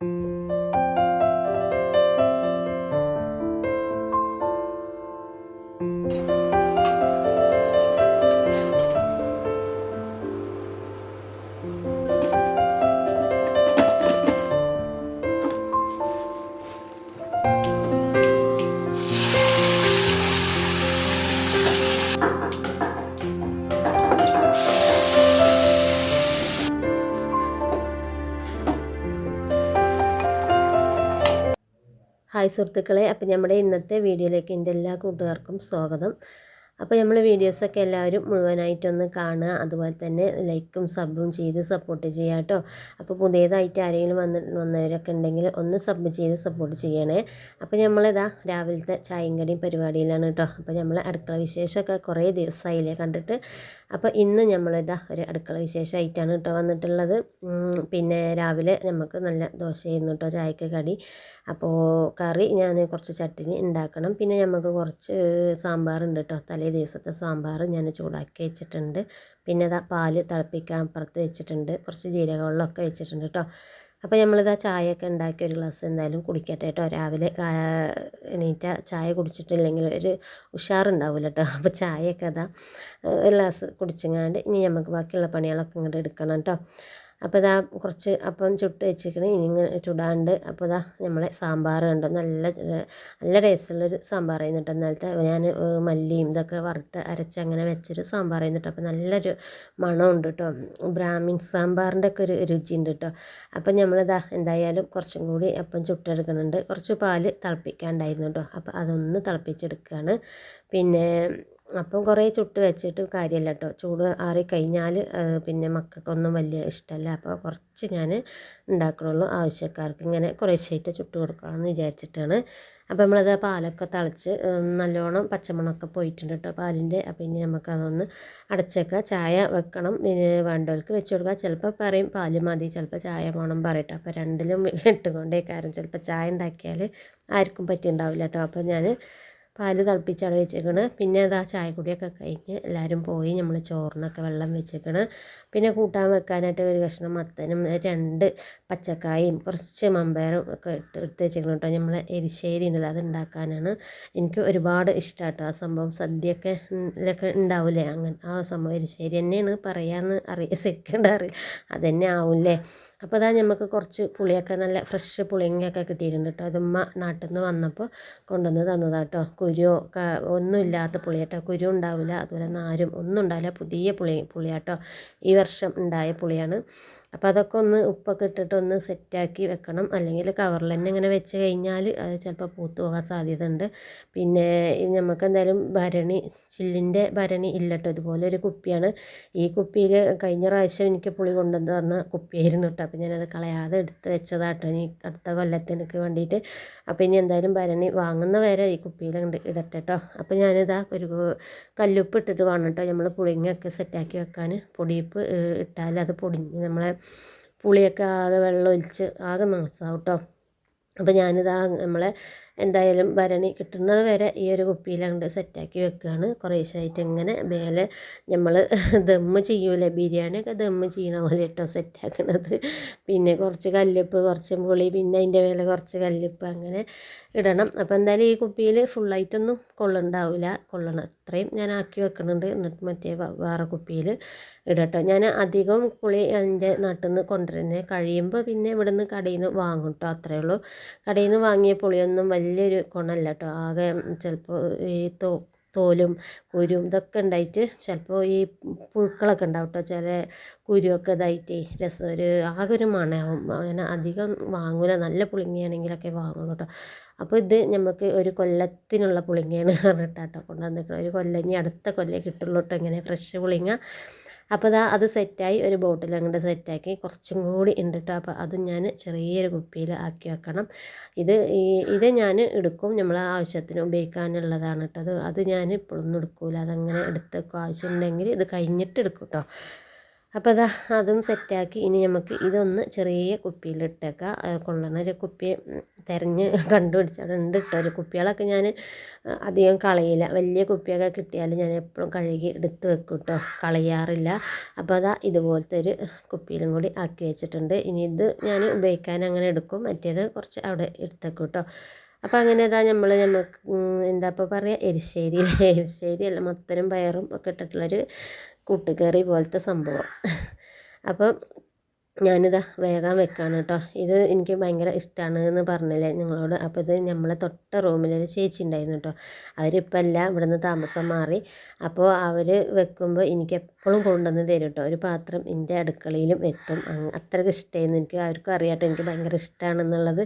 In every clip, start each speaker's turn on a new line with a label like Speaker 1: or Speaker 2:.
Speaker 1: Thank you. Hi സുഹൃത്തുക്കളെ അപ്പം നമ്മുടെ ഇന്നത്തെ വീഡിയോയിലേക്ക് എന്റെ എല്ലാ കൂട്ടുകാർക്കും സ്വാഗതം. അപ്പോൾ നമ്മൾ വീഡിയോസൊക്കെ എല്ലാവരും മുഴുവനായിട്ടൊന്ന് കാണുക. അതുപോലെ തന്നെ ലൈക്കും സബും ചെയ്ത് സപ്പോർട്ട് ചെയ്യുക കേട്ടോ. അപ്പോൾ പുതിയതായിട്ട് ആരെങ്കിലും വന്ന് വന്നവരൊക്കെ ഉണ്ടെങ്കിൽ ഒന്ന് സബ് ചെയ്ത് സപ്പോർട്ട് ചെയ്യണേ. അപ്പോൾ നമ്മളിതാ രാവിലത്തെ ചായയും കടിയും പരിപാടിയിലാണ് കേട്ടോ. അപ്പോൾ നമ്മൾ അടുക്കള വിശേഷമൊക്കെ കുറേ ദിവസമായില്ലേ കണ്ടിട്ട്. അപ്പോൾ ഇന്ന് നമ്മളിതാ ഒരു അടുക്കള വിശേഷമായിട്ടാണ് കേട്ടോ വന്നിട്ടുള്ളത്. പിന്നെ രാവിലെ നമുക്ക് നല്ല ദോശയായിരുന്നു കേട്ടോ ചായക്ക് കടി. അപ്പോൾ കറി ഞാൻ കുറച്ച് ചട്ടിനി ഉണ്ടാക്കണം. പിന്നെ നമുക്ക് കുറച്ച് സാമ്പാറുണ്ട് കേട്ടോ തലേ ദിവസത്തെ സാമ്പാർ ഞാൻ ചൂടാക്കി വെച്ചിട്ടുണ്ട്. പിന്നെ അതാ പാൽ തിളപ്പിക്കാൻ അപ്പുറത്ത് വെച്ചിട്ടുണ്ട്. കുറച്ച് ജീരക വെള്ളമൊക്കെ വെച്ചിട്ടുണ്ട് കേട്ടോ. അപ്പോൾ നമ്മളിതാ ചായയൊക്കെ ഉണ്ടാക്കി ഒരു ഗ്ലാസ് എന്തായാലും കുടിക്കട്ടെ കേട്ടോ. രാവിലെ എണീറ്റ ചായ കുടിച്ചിട്ടില്ലെങ്കിൽ ഒരു ഉഷാറുണ്ടാവില്ല കേട്ടോ. അപ്പോൾ ചായയൊക്കെ അതാ ഒരു ഗ്ലാസ് കുടിച്ചങ്ങാണ്ട് ഇനി നമുക്ക് ബാക്കിയുള്ള പണികളൊക്കെ ഇങ്ങോട്ട് എടുക്കണം കേട്ടോ. അപ്പോൾ ഇതാ കുറച്ച് അപ്പം ചുട്ട് വെച്ചിരിക്കണേ. ഇനി ചുടാണ്ട് അപ്പോൾ ഇതാ നമ്മളെ സാമ്പാർ കണ്ടോ? നല്ല നല്ല ടേസ്റ്റുള്ളൊരു സാമ്പാർ ചെയ്യുന്നുണ്ട് എന്നാലത്തെ ഞാൻ മല്ലിയും ഇതൊക്കെ വറുത്ത് അരച്ച് അങ്ങനെ വെച്ചൊരു സാമ്പാർ ചെയ്യുന്നുണ്ട് അപ്പോൾ നല്ലൊരു മണമുണ്ട് കേട്ടോ. ബ്രാഹ്മിൻ സാമ്പാറിന്റെ ഒക്കെ ഒരു രുചിയുണ്ട് കേട്ടോ. അപ്പം നമ്മളിതാ എന്തായാലും കുറച്ചും കൂടി അപ്പം ചുട്ടെടുക്കുന്നുണ്ട്. കുറച്ച് പാൽ തിളപ്പിക്കാണ്ടായിരുന്നു കേട്ടോ. അപ്പോൾ അതൊന്ന് തിളപ്പിച്ചെടുക്കുകയാണ് പിന്നെ അപ്പം കുറേ ചുട്ട് വെച്ചിട്ട് കാര്യമില്ല കേട്ടോ. ചൂട് ആറിക്കഴിഞ്ഞാൽ പിന്നെ മക്കൾക്കൊന്നും വലിയ ഇഷ്ടമല്ല. അപ്പോൾ കുറച്ച് ഞാൻ ഉണ്ടാക്കണുള്ളൂ ആവശ്യക്കാർക്ക്. ഇങ്ങനെ കുറേശ്ശായിട്ട് ചുട്ട് കൊടുക്കാമെന്ന് വിചാരിച്ചിട്ടാണ്. അപ്പോൾ നമ്മളത് പാലൊക്കെ തളിച്ച് നല്ലോണം പച്ചമണമൊക്കെ പോയിട്ടുണ്ട് കേട്ടോ പാലിന്റെ. അപ്പോൾ ഇനി നമുക്കതൊന്ന് അടച്ചേക്കുക ചായ വെക്കണം. പിന്നെ വേണ്ടവർക്ക് വെച്ച് കൊടുക്കുക ചിലപ്പോൾ പറയും പാൽ മതി. ചിലപ്പോൾ ചായ വേണം പറയട്ടോ. അപ്പോൾ രണ്ടിലും ഇട്ടുകൊണ്ടേ കാരണം ചിലപ്പോൾ ചായ ഉണ്ടാക്കിയാൽ ആർക്കും പറ്റിയിട്ടുണ്ടാവില്ല കേട്ടോ. അപ്പോൾ ഞാൻ പാൽ തിളപ്പിച്ചാണ് വെച്ചേക്കണ്. പിന്നെ അതാ ചായ കുടിയൊക്കെ കഴിഞ്ഞ് എല്ലാവരും പോയി നമ്മൾ ചോറിനൊക്കെ വെള്ളം വെച്ചേക്കണ്. പിന്നെ കൂട്ടാൻ വെക്കാനായിട്ട് ഒരു കഷ്ണം മത്തനും രണ്ട് പച്ചക്കായും കുറച്ച് മമ്പയറും ഒക്കെ ഇട്ട് എടുത്ത് വെച്ചേക്കണം കേട്ടോ. നമ്മൾ എരിശ്ശേരി ഉണ്ടല്ലോ അത് ഉണ്ടാക്കാനാണ്. എനിക്ക് ഒരുപാട് ഇഷ്ടമാണ് കേട്ടോ ആ സംഭവം. സദ്യയൊക്കെ ഇതിലൊക്കെ ഉണ്ടാവില്ലേ അങ്ങനെ ആ സംഭവം എരിശ്ശേരി തന്നെയാണ് പറയാമെന്ന് അറിയ ശരിക്കും അറിയില്ല അതുതന്നെ ആവില്ലേ? അപ്പോൾ അതാ നമുക്ക് കുറച്ച് പുളിയൊക്കെ നല്ല ഫ്രഷ് പുളിങ്ങയൊക്കെ കിട്ടിയിട്ടുണ്ട് കേട്ടോ അതുമ്മ നാട്ടിൽ നിന്ന് വന്നപ്പോൾ കൊണ്ടുവന്ന് തന്നതാട്ടോ കുരുവോ ക ഒന്നും ഇല്ലാത്ത പുളിയാട്ടോ. കുരു ഉണ്ടാവില്ല അതുപോലെ നാരും ഒന്നും ഉണ്ടാവില്ല പുതിയ പുളി പുളിയാട്ടോ. ഈ വർഷം ഉണ്ടായ പുളിയാണ്. അപ്പോൾ അതൊക്കെ ഒന്ന് ഉപ്പൊക്കെ ഇട്ടിട്ട് ഒന്ന് സെറ്റാക്കി വെക്കണം. അല്ലെങ്കിൽ കവറിൽ തന്നെ ഇങ്ങനെ വെച്ച് കഴിഞ്ഞാൽ അത് ചിലപ്പോൾ പൂത്ത് പോകാൻ സാധ്യത ഉണ്ട് പിന്നെ നമുക്ക് എന്തായാലും ഭരണി ചില്ലിന്റെ ഭരണി ഇല്ലട്ടോ ഇതുപോലെ ഒരു കുപ്പിയാണ്. ഈ കുപ്പിയിൽ കഴിഞ്ഞ പ്രാവശ്യം എനിക്ക് പുളി കൊണ്ടുവന്ന് തന്ന കുപ്പിയായിരുന്നു കേട്ടോ അപ്പോൾ ഞാനത് കളയാതെ എടുത്ത് വെച്ചതാട്ടോ ഇനി അടുത്ത കൊല്ലത്തിനൊക്കെ വേണ്ടിയിട്ട്. അപ്പോൾ ഇനി എന്തായാലും ഭരണി വാങ്ങുന്ന വരെ ഈ കുപ്പിയിൽ ഇടട്ടെ കേട്ടോ അപ്പോൾ ഞാനിതാ ഒരു കല്ലുപ്പ് ഇട്ടിട്ട് വേണം കേട്ടോ നമ്മൾ പുളിങ്ങൊക്കെ സെറ്റാക്കി വെക്കാൻ. പൊടിയിപ്പ് ഇട്ടാൽ അത് പൊടി നമ്മളെ പുളിയൊക്കെ ആകെ വെള്ളം ആകെ നാശമാവും കേട്ടോ. അപ്പോൾ ഞാനിതാ നമ്മളെ എന്തായാലും ഭരണി കിട്ടുന്നത് വരെ ഈ ഒരു കുപ്പിയിലങ്ങോട്ട് സെറ്റാക്കി വെക്കുകയാണ് കുറേശ്ശായിട്ട് ഇങ്ങനെ മേലെ നമ്മൾ ദമ്മ് ചെയ്യൂലേ ബിരിയാണിയൊക്കെ ദമ്മ് ചെയ്യണ പോലെ കേട്ടോ സെറ്റാക്കണത് പിന്നെ കുറച്ച് കല്ലുപ്പ് കുറച്ച് പുളി പിന്നെ അതിന്റെ മേലെ കുറച്ച് കല്ലുപ്പ് അങ്ങനെ ഇടണം. അപ്പോൾ എന്തായാലും ഈ കുപ്പിയിൽ ഫുള്ളായിട്ടൊന്നും കൊള്ളുണ്ടാവില്ല കൊള്ളണം. അത്രയും ഞാൻ ആക്കി വെക്കുന്നുണ്ട് എന്നിട്ട് മറ്റേ വേറെ കുപ്പിയിൽ ഇടട്ടോ. ഞാൻ അധികം പുളി എന്റെ നാട്ടിൽ നിന്ന് കൊണ്ടുവരുന്നത് കഴിയുമ്പോൾ പിന്നെ ഇവിടുന്ന് കടയിൽ നിന്ന് വാങ്ങും കേട്ടോ അത്രയേ ഉള്ളൂ. കടയിൽ നിന്ന് വാങ്ങിയ പുളിയൊന്നും വലിയൊരു ഗുണമല്ല കേട്ടോ ആകെ ചിലപ്പോൾ ഈ തോ തോലും കുരും ഇതൊക്കെ ഉണ്ടായിട്ട് ചിലപ്പോൾ ഈ പുഴുക്കളൊക്കെ ഉണ്ടാവും കേട്ടോ ചില കുരുവൊക്കെ ഇതായിട്ട് രസം ഒരു ആകെ ഒരു മണയാവും. അങ്ങനെ അധികം വാങ്ങൂല. നല്ല പുളിങ്ങയാണെങ്കിലൊക്കെ വാങ്ങുള്ളൂ കേട്ടോ അപ്പോൾ ഇത് നമുക്ക് ഒരു കൊല്ലത്തിനുള്ള പുളിങ്ങയാണ് പറഞ്ഞിട്ടാട്ടോ കൊണ്ടുവന്നിട്ടുള്ളത് ഒരു കൊല്ലം ഇനി അടുത്ത കൊല്ലം കിട്ടുള്ളൂ കേട്ടോ ഇങ്ങനെ ഫ്രഷ് പുളിങ്ങ. അപ്പോൾ അതാ അത് സെറ്റായി ഒരു ബോട്ടിൽ അങ്ങോട്ട് സെറ്റാക്കി. കുറച്ചും കൂടി ഉണ്ട് അപ്പോൾ അത് ഞാൻ ചെറിയൊരു കുപ്പിയിൽ ആക്കി വെക്കണം. ഇത് ഇത് ഞാൻ എടുക്കും. നമ്മൾ ആവശ്യത്തിന് ഉപയോഗിക്കാനുള്ളതാണ് കേട്ടോ അത് അത് ഞാൻ ഇപ്പോഴൊന്നും എടുക്കില്ല അതങ്ങനെ എടുത്ത് വെക്കും. ആവശ്യമുണ്ടെങ്കിൽ ഇത് കഴിഞ്ഞിട്ട് എടുക്കും കേട്ടോ അപ്പോൾ അതാ അതും സെറ്റാക്കി. ഇനി നമുക്ക് ഇതൊന്ന് ചെറിയ കുപ്പിയിലിട്ടേക്കാം. കൊള്ളണ. ഒരു കുപ്പി തിരഞ്ഞ് കണ്ടുപിടിച്ചാണ്. ഉണ്ട് കേട്ടോ ഒരു കുപ്പികളൊക്കെ ഞാൻ അധികം കളയില്ല. വലിയ കുപ്പിയൊക്കെ കിട്ടിയാൽ ഞാൻ എപ്പോഴും കഴുകി എടുത്ത് വെക്കും കേട്ടോ കളയാറില്ല. അപ്പോൾ അതാ ഇതുപോലത്തെ ഒരു കുപ്പിയിലും കൂടി ആക്കി വെച്ചിട്ടുണ്ട്. ഇനി ഇത് ഞാൻ ഉപയോഗിക്കാൻ അങ്ങനെ എടുക്കും. മറ്റേത് കുറച്ച് അവിടെ എടുത്തേക്കും കേട്ടോ അപ്പോൾ അങ്ങനെ ഇതാ നമ്മൾ നമുക്ക് എന്താ ഇപ്പോൾ പറയുക എരിശ്ശേരി. എരിശ്ശേരി അല്ല മത്തനും പയറും ഒക്കെ ഇട്ടിട്ടുള്ളൊരു കൂട്ടുകറി പോലത്തെ സംഭവം. അപ്പം ഞാനിതാ വേഗം വെക്കാണ് കേട്ടോ. ഇത് എനിക്ക് ഭയങ്കര ഇഷ്ടമാണ് എന്ന് പറഞ്ഞില്ലേ നിങ്ങളോട്. അപ്പോൾ ഇത് നമ്മളെ തൊട്ട റൂമിലൊരു ചേച്ചി ഉണ്ടായിരുന്നു കേട്ടോ. അവരിപ്പോൾ അല്ല ഇവിടുന്ന് താമസം മാറി. അപ്പോൾ അവർ വെക്കുമ്പോൾ എനിക്ക് എപ്പോഴും കൊണ്ടുവന്ന് തരും കേട്ടോ ഒരു പാത്രം എന്റെ അടുക്കളയിലും എത്തും. അത്രയ്ക്ക് ഇഷ്ടമായിരുന്നു എനിക്ക് ആർക്കും അറിയാട്ടോ. എനിക്ക് ഭയങ്കര ഇഷ്ടമാണെന്നുള്ളത്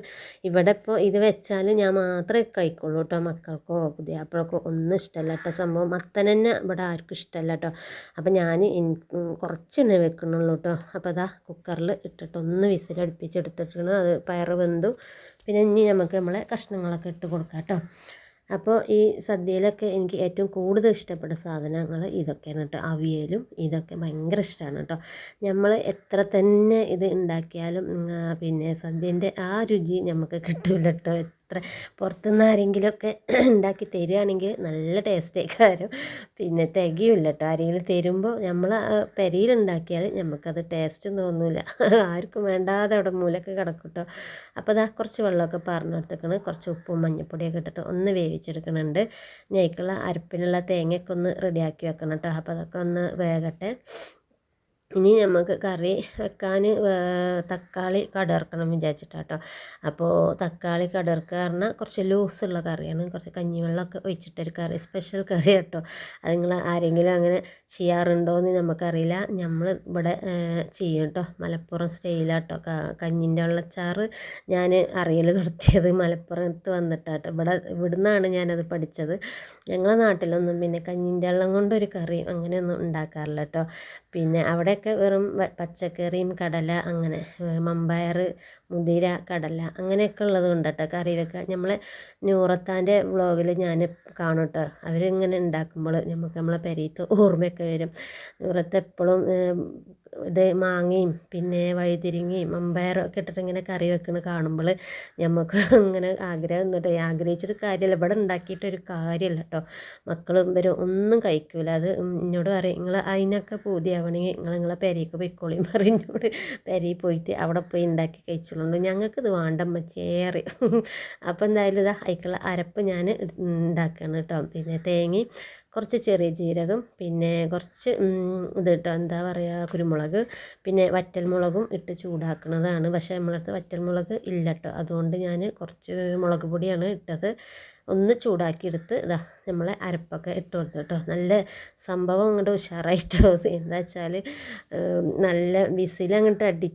Speaker 1: ഇവിടെ ഇപ്പോൾ ഇത് വെച്ചാൽ ഞാൻ മാത്രമേ കഴിക്കുള്ളൂ കേട്ടോ മക്കൾക്കോ പുതിയാപ്പിളക്കോ ഒന്നും ഇഷ്ടമല്ല കേട്ടോ. സംഭവം മത്തൻ തന്നെ ഇവിടെ ആർക്കും ഇഷ്ടമല്ല കേട്ടോ. അപ്പോൾ ഞാൻ കുറച്ചെണ്ണ വെക്കണുള്ളൂ കേട്ടോ. അപ്പോൾ അതാ കുക്കറിൽ ഇട്ടിട്ട് ഒന്ന് വിസിലടുപ്പിച്ചെടുത്തിട്ടാണ് അത് പയറ് വെന്തു. പിന്നെ ഇനി നമുക്ക് നമ്മളെ കഷ്ണങ്ങളൊക്കെ ഇട്ട് കൊടുക്കാം കേട്ടോ. അപ്പോൾ ഈ സദ്യയിലൊക്കെ എനിക്ക് ഏറ്റവും കൂടുതൽ ഇഷ്ടപ്പെട്ട സാധനങ്ങൾ ഇതൊക്കെയാണ് കേട്ടോ. അവിയലും ഇതൊക്കെ ഭയങ്കര ഇഷ്ടമാണ് കേട്ടോ. നമ്മൾ എത്ര തന്നെ ഇത് ഉണ്ടാക്കിയാലും പിന്നെ സദ്യന്റെ ആ രുചി നമുക്ക് കിട്ടില്ല കേട്ടോ. എത്ര പുറത്തുനിന്ന് ആരെങ്കിലുമൊക്കെ ഉണ്ടാക്കി തരികയാണെങ്കിൽ നല്ല ടേസ്റ്റ് ആയിക്കാരും. പിന്നെ തികയില്ല കേട്ടോ ആരെങ്കിലും തരുമ്പോൾ നമ്മൾ പെരയിലുണ്ടാക്കിയാൽ നമുക്കത് ടേസ്റ്റും തോന്നില്ല ആർക്കും വേണ്ടാതെ അവിടെ മൂലൊക്കെ കിടക്കും കേട്ടോ അപ്പോൾ അതാ കുറച്ച് വെള്ളമൊക്കെ പറഞ്ഞെടുത്തേക്കണം കുറച്ച് ഉപ്പും മഞ്ഞപ്പൊടിയൊക്കെ ഇട്ടിട്ട് ഒന്ന് വേവിച്ചെടുക്കുന്നുണ്ട് ഇനി അരപ്പിനുള്ള തേങ്ങയൊക്കെ ഒന്ന് റെഡിയാക്കി വെക്കണം കേട്ടോ. അപ്പോൾ അതൊക്കെ ഒന്ന് വേകട്ടെ. ഇനി നമുക്ക് കറി വെക്കാൻ തക്കാളി കടർക്കണം വിചാരിച്ചിട്ടാട്ടോ. അപ്പോൾ തക്കാളി കടർക്കുക പറഞ്ഞാൽ കുറച്ച് ലൂസുള്ള കറിയാണ്. കുറച്ച് കഞ്ഞിവെള്ളമൊക്കെ ഒഴിച്ചിട്ടൊരു കറി സ്പെഷ്യൽ കറി കേട്ടോ അത് നിങ്ങൾ ആരെങ്കിലും അങ്ങനെ ചെയ്യാറുണ്ടോ എന്ന് നമുക്കറിയില്ല നമ്മൾ ഇവിടെ ചെയ്യും കേട്ടോ മലപ്പുറം സ്റ്റൈലാട്ടോ. കഞ്ഞിന്റെ വെള്ളച്ചാറ് ഞാൻ അറിയൽ നടത്തിയത് മലപ്പുറത്ത് വന്നിട്ടാട്ടോ. ഇവിടെ ഇവിടുന്നാണ് ഞാനത് പഠിച്ചത്. ഞങ്ങളെ നാട്ടിലൊന്നും പിന്നെ കഞ്ഞിന്റെ വെള്ളം കൊണ്ടൊരു കറി അങ്ങനെയൊന്നും ഉണ്ടാക്കാറില്ല കേട്ടോ പിന്നെ അവിടെയൊക്കെ വെറും പച്ചക്കറിയും കടല അങ്ങനെ മമ്പയർ മുതിര കടല അങ്ങനെയൊക്കെ ഉള്ളത് കൊണ്ട് കേട്ടോ കറി വെക്കുക നമ്മളെ നൂറത്താന്റെ വ്ളോഗിൽ ഞാൻ കാണും കേട്ടോ അവരിങ്ങനെ ഉണ്ടാക്കുമ്പോൾ നമുക്ക് നമ്മളെ പെരീത്ത് ഓർമ്മയൊക്കെ വരും. നൂറത്ത് എപ്പോഴും ഇത് മാങ്ങയും പിന്നെ വഴുതിരിങ്ങയും അമ്പയറൊക്കെ ഇട്ടിട്ട് ഇങ്ങനെ കറി വെക്കണ കാണുമ്പോൾ നമുക്ക് ഇങ്ങനെ ആഗ്രഹം എന്നിട്ട് ആഗ്രഹിച്ചിട്ട് കാര്യമല്ല ഇവിടെ ഉണ്ടാക്കിയിട്ടൊരു കാര്യമല്ല കേട്ടോ മക്കളും ഇവരും ഒന്നും കഴിക്കൂല. അത് എന്നോട് പറയും നിങ്ങൾ അതിനൊക്കെ പൂതിയാവണമെങ്കിൽ നിങ്ങൾ നിങ്ങളെ പെരയ്ക്ക് പോയിക്കോളിയും പറയും. എന്നോട് പെരയിൽ പോയിട്ട് അവിടെ പോയി ഉണ്ടാക്കി കഴിച്ചുള്ളൂ ഞങ്ങൾക്കിത് ഇത് വേണ്ട മച്ചേറി അപ്പോൾ എന്തായാലും ഇതാ അതിക്കുള്ള അരപ്പ് ഞാൻ ഉണ്ടാക്കുകയാണ് കേട്ടോ പിന്നെ തേങ്ങയും കുറച്ച് ചെറിയ ജീരകം പിന്നെ കുറച്ച് ഇത് കേട്ടോ എന്താ പറയുക കുരുമുളക് പിന്നെ വറ്റൽമുളകും ഇട്ട് ചൂടാക്കുന്നതാണ് പക്ഷേ നമ്മളടുത്ത് വറ്റൽമുളക് ഇല്ല കേട്ടോ അതുകൊണ്ട് ഞാൻ കുറച്ച് മുളക് പൊടിയാണ് ഇട്ടത്. ഒന്ന് ചൂടാക്കിയെടുത്ത് ഇതാ നമ്മളെ അരപ്പൊക്കെ ഇട്ട് കൊടുത്തു കേട്ടോ നല്ല സംഭവം അങ്ങോട്ട് ഉഷാറായിട്ടോ. എന്താ വെച്ചാൽ നല്ല വിസിലങ്ങോട്ട് അടി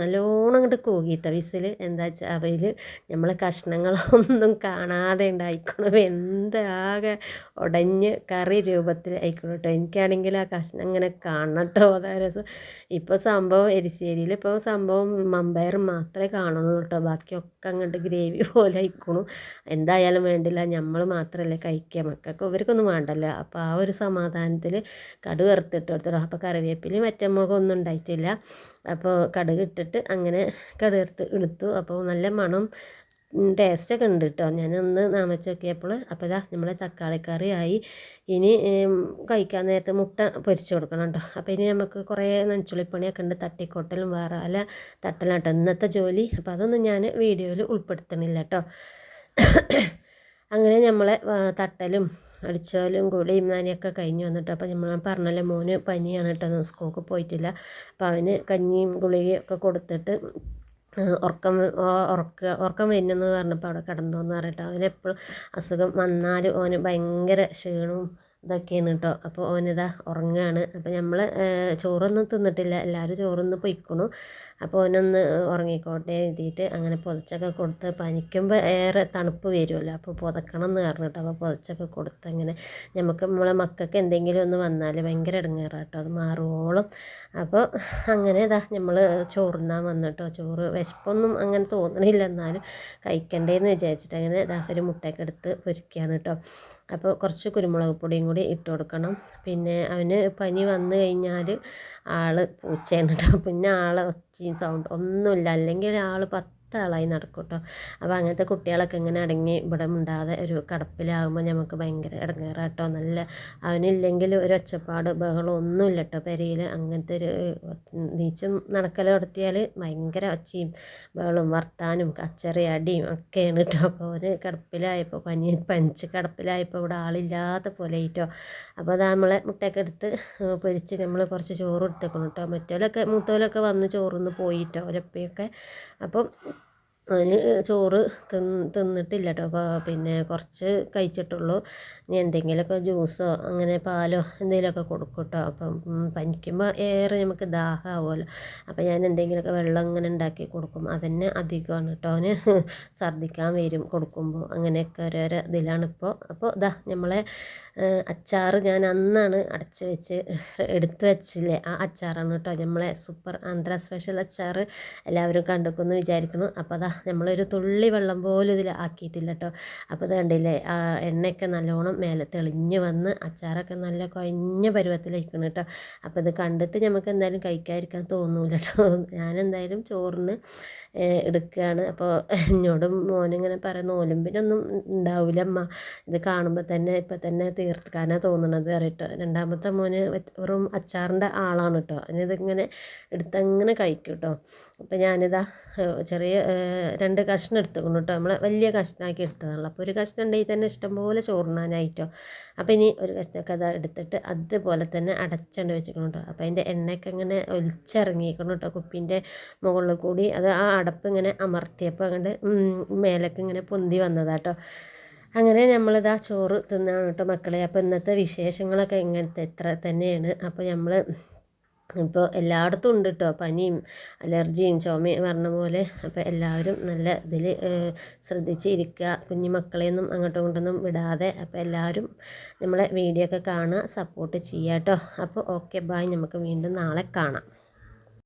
Speaker 1: നല്ലോണം അങ്ങോട്ട് കൂകിയിട്ട വിസിൽ എന്താ വെച്ചാൽ അവയിൽ നമ്മളെ കഷ്ണങ്ങളൊന്നും കാണാതെ ഉണ്ടായിക്കണം എന്താകെ ഉടഞ്ഞ് കറി രൂപത്തിൽ ആയിക്കണം കേട്ടോ എനിക്കാണെങ്കിൽ ആ കഷ്ണം ഇങ്ങനെ കാണണം കേട്ടോ അതാ രസം. ഇപ്പോൾ സംഭവം എരിശ്ശേരിയിൽ ഇപ്പോൾ സംഭവം മമ്പയർ മാത്രമേ കാണുള്ളൂ കേട്ടോ ബാക്കിയൊക്കെ അങ്ങോട്ട് ഗ്രേവി പോലെ ആയിക്കണു. എന്തായാലും വേണ്ടില്ല. നമ്മൾ മാത്രമല്ലേ കഴിക്കുക മക്കൾക്ക് ഇവർക്കൊന്നും വേണ്ടല്ലോ. അപ്പോൾ ആ ഒരു സമാധാനത്തിൽ കടുക് വറുത്തിട്ട് കൊടുത്തിട്ടോ അപ്പോൾ കറിവേപ്പിലയും മറ്റമുളകൊന്നും ഉണ്ടായിട്ടില്ല അപ്പോൾ കടുക് ഇട്ടിട്ട് അങ്ങനെ കടുകെടുത്ത് എടുത്തു അപ്പോൾ നല്ല മണം ടേസ്റ്റൊക്കെ ഉണ്ട് കേട്ടോ ഞാനൊന്ന് നാമച്ച് നോക്കിയപ്പോൾ അപ്പോൾ ഇതാ നമ്മളെ തക്കാളിക്കറി ആയി. ഇനി കഴിക്കാൻ നേരത്തെ മുട്ട പൊരിച്ച് കൊടുക്കണം കേട്ടോ അപ്പോൾ ഇനി നമുക്ക് കുറേ നനച്ചുള്ളിപ്പണിയൊക്കെ ഉണ്ട്. തട്ടിക്കോട്ടലും വേറെ അല്ല തട്ടലാട്ടോ ഇന്നത്തെ ജോലി. അപ്പോൾ അതൊന്നും ഞാൻ വീഡിയോയിൽ ഉൾപ്പെടുത്തണില്ല കേട്ടോ അങ്ങനെ നമ്മളെ തട്ടലും അടിച്ചാലും കുളിയും നനയൊക്കെ കഴിഞ്ഞ് വന്നിട്ട് അപ്പോൾ നമ്മൾ പറഞ്ഞല്ലോ മോന് പനിയാണ് കേട്ടോ സ്കൂൾക്ക് പോയിട്ടില്ല. അപ്പോൾ അവന് കഞ്ഞിയും ഗുളികയും ഒക്കെ കൊടുത്തിട്ട് ഉറക്കം ഉറക്ക ഉറക്കം വരുന്നെന്ന് പറഞ്ഞപ്പോൾ അവിടെ കിടന്നു എന്ന് പറഞ്ഞിട്ട് അവനെപ്പോഴും അസുഖം വന്നാൽ അവന് ഭയങ്കര ക്ഷീണവും ഇതൊക്കെയാണ് കേട്ടോ അപ്പോൾ ഓനിതാ ഉറങ്ങുകയാണ് അപ്പോൾ നമ്മൾ ചോറൊന്നും തിന്നിട്ടില്ല. എല്ലാവരും ചോറൊന്ന് പൊയ്ക്കണു. അപ്പോൾ ഓനൊന്ന് ഉറങ്ങിക്കോട്ടെ എഴുതിയിട്ട് അങ്ങനെ പുതച്ചൊക്കെ കൊടുത്ത് പനിക്കുമ്പോൾ ഏറെ തണുപ്പ് വരുമല്ലോ. അപ്പോൾ പുതക്കണം എന്ന് പറഞ്ഞിട്ട് അപ്പോൾ പുതച്ചൊക്കെ കൊടുത്ത് അങ്ങനെ നമുക്ക് നമ്മളെ മക്കൾക്ക് എന്തെങ്കിലും ഒന്ന് വന്നാൽ ഭയങ്കര ഇടങ്ങേറാട്ടോ. അത് മാറുവോളം. അപ്പോൾ അങ്ങനെ ഇതാ നമ്മൾ ചോറുന്നാൻ വന്നിട്ടോ. ചോറ് വിശപ്പൊന്നും അങ്ങനെ തോന്നണില്ല. എന്നാലും കഴിക്കണ്ടേന്ന് വിചാരിച്ചിട്ട് അങ്ങനെ ഇതാ ഒരു മുട്ടയൊക്കെ എടുത്ത് പൊരിക്കുകയാണ് കേട്ടോ അപ്പോൾ കുറച്ച് കുരുമുളക് പൊടിയും കൂടി ഇട്ട് കൊടുക്കണം. പിന്നെ അവന് പനി വന്നു കഴിഞ്ഞാൽ ആൾ പൂച്ചയാണ് കേട്ടോ പിന്നെ ആളെ ഒച്ചയും സൗണ്ട് ഒന്നുമില്ല. അല്ലെങ്കിൽ ആൾ പത്ത് ആളായി നടക്കും കേട്ടോ അപ്പോൾ അങ്ങനത്തെ കുട്ടികളൊക്കെ ഇങ്ങനെ അടങ്ങി ഇവിടെ മിണ്ടാതെ ഒരു കടപ്പിലാകുമ്പോൾ നമുക്ക് ഭയങ്കര ഇടങ്ങേറാട്ടോ നല്ല അവനില്ലെങ്കിൽ ഒരു ഒച്ചപ്പാട് ബഹളം ഒന്നുമില്ല കേട്ടോ പെരയിൽ അങ്ങനത്തെ ഒരു നീച്ച് നടക്കൽ നടത്തിയാൽ ഭയങ്കര ഒച്ചയും ബഹളും വർത്താനും കച്ചറി അടിയും ഒക്കെയാണ് കേട്ടോ അപ്പോൾ ഒരു കിടപ്പിലായപ്പോൾ പനി പനിച്ച് കടപ്പിലായപ്പോൾ ഇവിടെ ആളില്ലാത്ത പോലെ ആയിട്ടോ അപ്പോൾ അത് നമ്മളെ മുട്ടയൊക്കെ എടുത്ത് പൊരിച്ച് നമ്മൾ കുറച്ച് ചോറ് എടുത്തേക്കണം കേട്ടോ മറ്റോലൊക്കെ മൂത്തോലൊക്കെ വന്ന് ചോറൊന്ന് പോയിട്ടോ ഒരപ്പയൊക്കെ അപ്പം അതിന് ചോറ് തിന്ന് തിന്നിട്ടില്ല കേട്ടോ അപ്പോൾ പിന്നെ കുറച്ച് കഴിച്ചിട്ടുള്ളൂ. ഇനി എന്തെങ്കിലുമൊക്കെ ജ്യൂസോ അങ്ങനെ പാലോ എന്തെങ്കിലുമൊക്കെ കൊടുക്കും കേട്ടോ അപ്പം പനിക്കുമ്പോൾ ഏറെ നമുക്ക് ദാഹമാവുമല്ലോ അപ്പോൾ ഞാൻ എന്തെങ്കിലുമൊക്കെ വെള്ളം ഇങ്ങനെ ഉണ്ടാക്കി കൊടുക്കും. അതന്നെ അധികമാണ് കേട്ടോ അവന്. ഛർദ്ദിക്കാൻ വരും കൊടുക്കുമ്പോൾ അങ്ങനെയൊക്കെ ഓരോരോ ഇതിലാണ് ഇപ്പോൾ അപ്പോൾ ഇതാ നമ്മളെ അച്ചാർ ഞാൻ അന്നാണ് അടച്ച് വെച്ച് എടുത്ത് വെച്ചില്ലേ. ആ അച്ചാറാണ് കേട്ടോ നമ്മളെ സൂപ്പർ ആന്ധ്ര സ്പെഷ്യൽ അച്ചാർ എല്ലാവരും കണ്ടെക്കുമെന്ന് വിചാരിക്കുന്നു. അപ്പോൾ അതാ നമ്മളൊരു തുള്ളി വെള്ളം പോലും ഇതിൽ ആക്കിയിട്ടില്ല കേട്ടോ അപ്പോൾ ഇത് കണ്ടില്ലേ ആ എണ്ണയൊക്കെ നല്ലോണം മേലെ തെളിഞ്ഞ് വന്ന് അച്ചാറൊക്കെ നല്ല കുഴഞ്ഞ പരുവത്തിലേക്കണം കേട്ടോ അപ്പോൾ ഇത് കണ്ടിട്ട് നമുക്ക് എന്തായാലും കഴിക്കാതിരിക്കാൻ തോന്നൂല കേട്ടോ ഞാനെന്തായാലും ചോറിന് എടുക്കുകയാണ് അപ്പോൾ എന്നോടും മോനിങ്ങനെ പറയുന്ന ഒലിമ്പിനൊന്നും ഉണ്ടാവില്ല അമ്മ. ഇത് കാണുമ്പോൾ തന്നെ ഇപ്പം തന്നെ തീർക്കാനാണ് തോന്നുന്നത് അറിയട്ടോ രണ്ടാമത്തെ മോന് വെറും അച്ചാറിന്റെ ആളാണ് കേട്ടോ അതിനിതിങ്ങനെ എടുത്തങ്ങനെ കഴിക്കും കേട്ടോ അപ്പം ഞാനിതാ ചെറിയ രണ്ട് കഷ്ണം എടുത്തുകൊണ്ട് കേട്ടോ നമ്മൾ വലിയ കഷ്ണമാക്കി എടുത്തതാണല്ലോ. അപ്പോൾ ഒരു കഷ്ണം ഉണ്ടെങ്കിൽ തന്നെ ഇഷ്ടംപോലെ ചോറുണ്ണാനായിട്ടോ അപ്പോൾ ഇനി ഒരു കഷ്ണമൊക്കെ അത് എടുത്തിട്ട് അതുപോലെ തന്നെ അടച്ചുകൊണ്ട് വെച്ചിരിക്കണം കേട്ടോ അപ്പോൾ അതിന്റെ എണ്ണയൊക്കെ ഇങ്ങനെ ഒലിച്ചിറങ്ങിയിരിക്കണം കേട്ടോ കുപ്പീന്റെ മുകളിൽ കൂടി. അത് ആ അടപ്പ് ഇങ്ങനെ അമർത്തിയപ്പോൾ അങ്ങോട്ട് മേലേക്ക് ഇങ്ങനെ പൊന്തി വന്നതാട്ടോ അങ്ങനെ നമ്മളിതാ ചോറ് തിന്നാണ് കേട്ടോ മക്കളെ. അപ്പോൾ ഇന്നത്തെ വിശേഷങ്ങളൊക്കെ ഇങ്ങനത്തെ ഇത്ര തന്നെയാണ്. അപ്പോൾ നമ്മൾ ഇപ്പോൾ എല്ലായിടത്തും ഉണ്ട് കേട്ടോ പനിയും അലർജിയും ചുമയും പറഞ്ഞ പോലെ അപ്പോൾ എല്ലാവരും നല്ല ഇതിൽ ശ്രദ്ധിച്ചിരിക്കുക കുഞ്ഞു മക്കളെയൊന്നും അങ്ങോട്ടും ഇങ്ങോട്ടൊന്നും വിടാതെ അപ്പോൾ എല്ലാവരും നമ്മളെ വീഡിയോ ഒക്കെ കാണുക സപ്പോർട്ട് ചെയ്യുക കേട്ടോ അപ്പോൾ ഓക്കെ ബായ് നമുക്ക് വീണ്ടും നാളെ കാണാം.